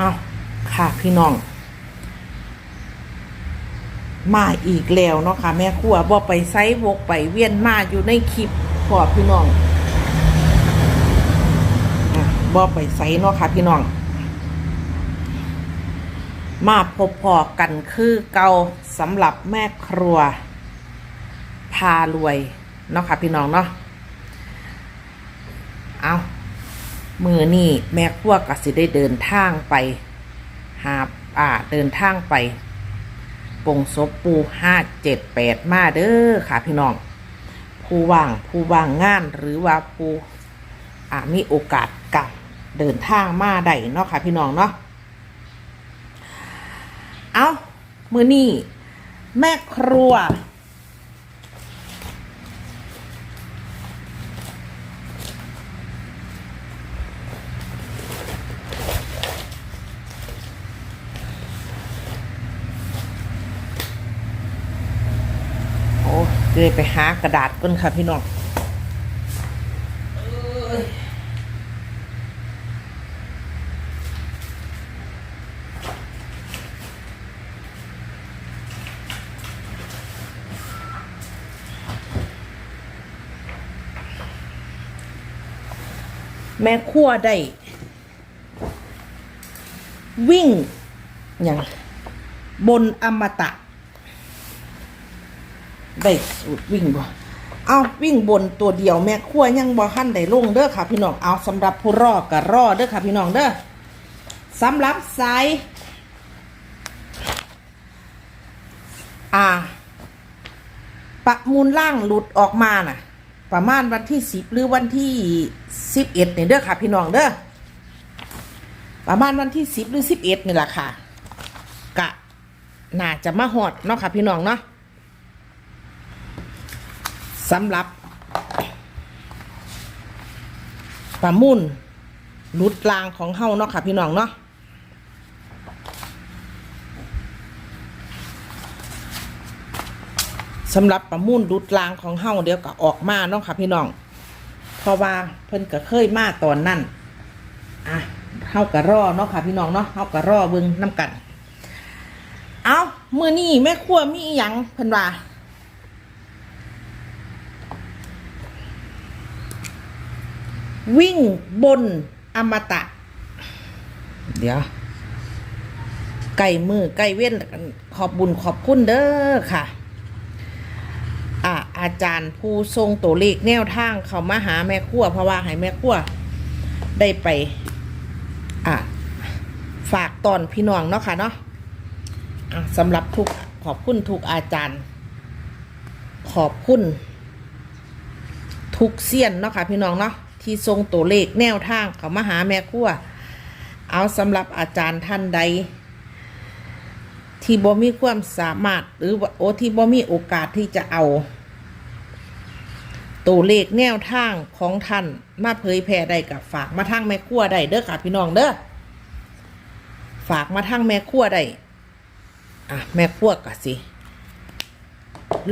เอาค่ะพี่น้อง มาอีกแล้วเนาะค่ะ แม่ครัวบ่ไปไซวกไปเวียนมาอยู่ในคลิปพอพี่น้องอะบ่ไปไซเนาะค่ะ พี่น้อง มาพบพอกันคือเก่าสำหรับแม่ครัว พารวยเนาะค่ะ พี่น้องเนาะเอา มือนี่แม่ครัวก็สิได้เดินทางไป หาอ่าเดินทางไปปงศพปูห้าเจ็ดแปดมาเด้อค่ะพี่น้อง ผู้ว่างผู้ว่างงานหรือว่าผู้อ่ามีโอกาสกับเดินทางมาได้เนาะค่ะพี่น้องเนาะเอามือนี่แม่ครัว โอ้ เลยไปหากระดาษก่อนค่ะพี่น้องแม่ครัวได้ วิ่งอย่างบนอมตะ ได้สูตรวิ่งบ่เอาวิ่งบนตัวเดียวแม่ขั้วยังบ่ขั้นได้ลงเด้อค่ะพี่น้องเอาสำหรับผู้รอก็รอเด้อค่ะพี่น้องเด้อสำหรับสายอ่าประมูลล่างหลุดออกมาน่ะ ประมาณวันที่สิบหรือวันที่สิบเอ็ดนี่เด้อค่ะ พี่น้องเด้อประมาณวันที่สิบหรือสิบเอ็ดนี่แหละค่ะ กะ น่าจะมาหอดเนาะค่ะ พี่น้องเนาะ สำหรับประมุ่นรุดลางของเฮาเนาะค่ะ พี่น้องเนาะสำหรับประมุ่นรุดลางของเฮาเดี๋ยวก็ออกมาเนาะค่ะ พี่น้อง เพราะว่าเพิ่นก็เคยมาตอนนั้นอะเฮาก็รอเนาะค่ะ พี่น้องเนาะเฮาก็รอเบิ่งน้ำกัน เอามือนี้แม่ครัวมีอีหยังเพิ่นว่า วิ่งบนอมตะ เดี๋ยวไก่มือไก่เว้นขอบบุญขอบคุณเด้อค่ะอาอาจารย์ผู้ทรงตัวเลขแนวทางเขามาหาแม่ครัวเพราะว่าให้แม่ครัวได้ไปอ่าฝากตอนพี่น้องเนาะค่ะเนาะอะสำหรับทุกขอบคุณทุกอาจารย์ ขอบคุณ ทุกเสี้ยนเนาะค่ะพี่น้องเนาะ ที่ทรงตัวเลขแนวทางเขามาหาแม่ครัวเอาสำหรับอาจารย์ท่านใด ที่บ่มีความสามารถหรือโอที่บ่มีโอกาสที่จะเอาตัวเลขแนวทางของท่านมาเผยแพร่ได้กับฝากมาทางแม่ครัวได้เด้อค่ะพี่น้องเด้อฝากมาทางแม่ครัวได้อะแม่ครัวกะสิ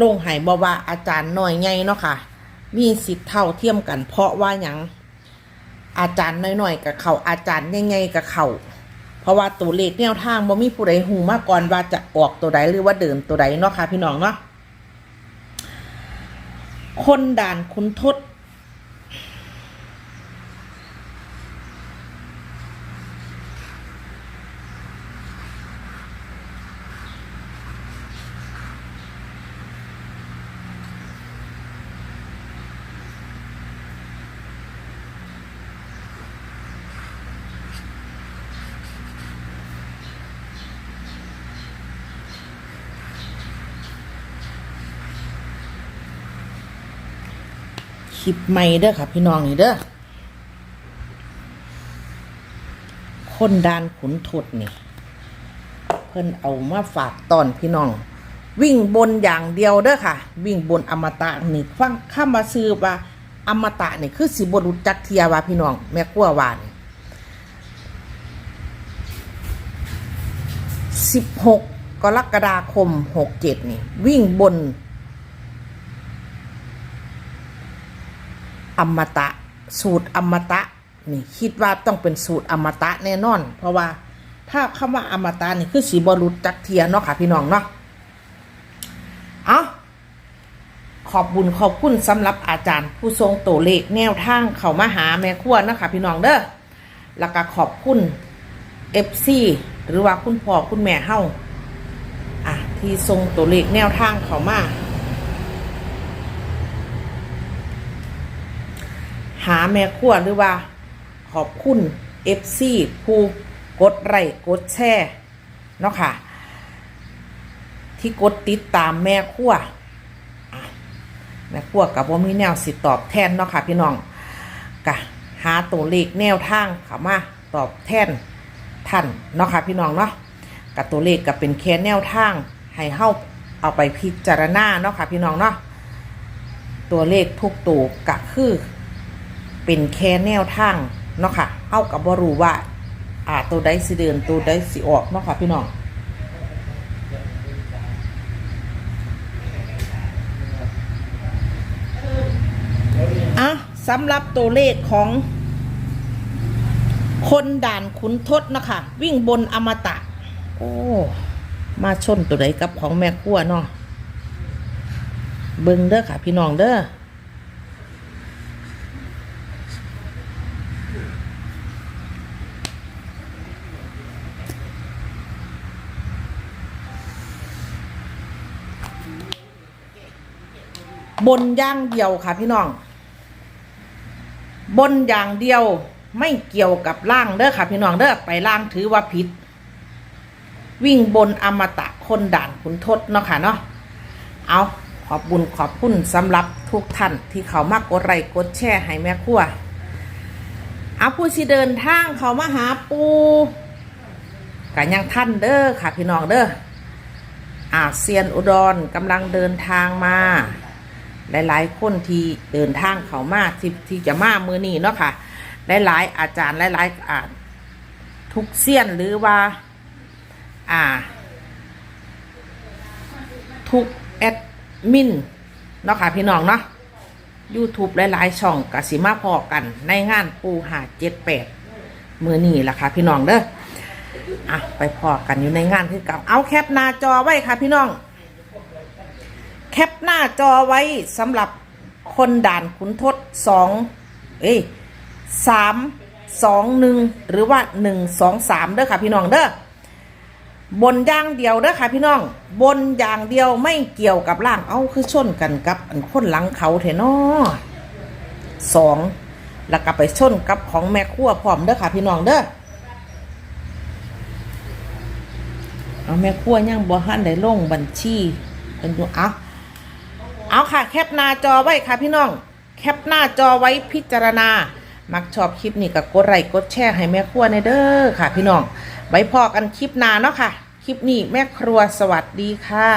ลงให้บ่ว่าอาจารย์หน้อยใหญ่เนาะค่ะ มีสิทธิ์เท่าเทียมกัน เพราะว่าหยังอาจารย์น้อยๆกับเขาอาจารย์ใหญ่ๆกับเขาเพราะว่าตัวเลขแนวทางบ่มีผู้ใดหูมาก่อนว่าจะออกตัวใดหรือว่าเดินตัวใดเนาะค่ะพี่น้องเนาะคนด่านคุณทศ ลิปใหม่เด้อค่ะ พี่น้องนี่เด้อคนดานขุนทดนี่ เพิ่นเอามาฝากตอนพี่น้อง วิ่งบนอย่างเดียวเด้อค่ะ วิ่งบนอมตะนี่ฟังข้ามาซื้อว่าอมตะนี่คือสิบรุจักเทียว่าพี่น้อง แม่กลัววานสิบหกกรกฎาคมหกเจ็ดนี่ วิ่งบน อมตะ สูตรอมตะนี่คิดว่าต้องเป็นสูตรอมตะแน่นอน เพราะว่าถ้าคำว่าอมตะนี่คือสีบรุษจักเทียเนาะค่ะพี่น้องเนาะเอาขอบบุญขอบคุณสำหรับอาจารย์ ผู้ทรงตัวเลขแนวทางเขามาหาแม่ครัวนะคะพี่น้องเด้อแล้วก็ขอบคุณเอฟซีหรือว่าคุณพ่อคุณแม่เฮาอะที่ทรงตัวเลขแนวทางเขามา หาแม่ครัวหรือว่า ขอบคุณเอฟซีผู้กดไลค์กดแชร์เนาะค่ะ ที่กดติดตามแม่ครัวแม่ครัวกับว่ามีแนวสิตอบแทนเนาะค่ะ พี่น้องกะหาตัวเลขแนวทางขามาตอบแทนท่านเนาะค่ะพี่น้องเนาะกับตัวเลขก็เป็นแค่แนวทางให้เฮาเอาไปพิจารณาเนาะค่ะพี่น้องเนาะตัวเลขทุกตัวก็คือ เป็นแค่แนวทางเนาะค่ะเอากับบรูว่า อ่าตัวใดสิเดินตัวใดสิออกเนาะค่ะพี่น้องอะสำหรับตัวเลขของคนด่านขุนทศเนาะคะวิ่งบนอมตะ โอ้ มาชนตัวใดกับของแม่ขั้วเนาะเบิ่งเด้อค่ะ พี่น้องเด้อ บนอย่างเดียวค่ะพี่น้อง บนอย่างเดียวไม่เกี่ยวกับล่างเด้อค่ะ พี่น้องเด้อไปล่างถือว่าผิด วิ่งบนอมตะคนด่านขุนทศเนาะค่ะเนาะเอาขอบบุญขอบคุณสำหรับทุกท่านที่เขามากกดไลค์กดแชร์ให้แม่ครัวเอาผู้ที่เดินทางเขามาหาปูกันยังท่านเด้อค่ะพี่น้องเด้ออาเซียนอุดรกำลังเดินทางมา หลายๆ คนที่เดินทางเขามาที่ที่จะมามือนี้เนาะค่ะหลายๆอาจารย์หลายๆอ่าทุกเซียนหรือว่า อ่า ทุกแอดมินเนาะค่ะพี่น้องเนาะ YouTube หลายๆช่องกสิมาพอกัน ในงานปูหาเจ็ดแปดมือนี้ล่ะค่ะพี่น้องเด้ออะไปพอกันอยู่ในงานที่เก่าเอาแคปหน้าจอไว้ค่ะพี่น้อง แคปหน้าจอไว้สำหรับคนด่านขุนทศสองเอ้ยสามสองหนึ่งหรือว่าหนึ่งสองสามเด้อค่ะพี่น้องเด้อบนอย่างเดียวเด้อค่ะพี่น้อง บนอย่างเดียวไม่เกี่ยวกับล่างเอาคือชนกันกับอันคนหลังเขาเถนาะสองแล้วก็ไปชนกับของแม่ครัวพร้อมเด้อค่ะพี่น้องเด้อเอาแม่ครัวยังบ่หันได้ลงบัญชีเป็นอยู่เอา เอาค่ะแคปหน้าจอไว้ค่ะพี่น้อง แคปหน้าจอไว้พิจารณา มักชอบคลิปนี้ก็กดไลค์กดแชร์ให้แม่ครัวในเด้อค่ะ พี่น้องไว้พอกันคลิปหน้าเนาะค่ะ คลิปนี้แม่ครัวสวัสดีค่ะ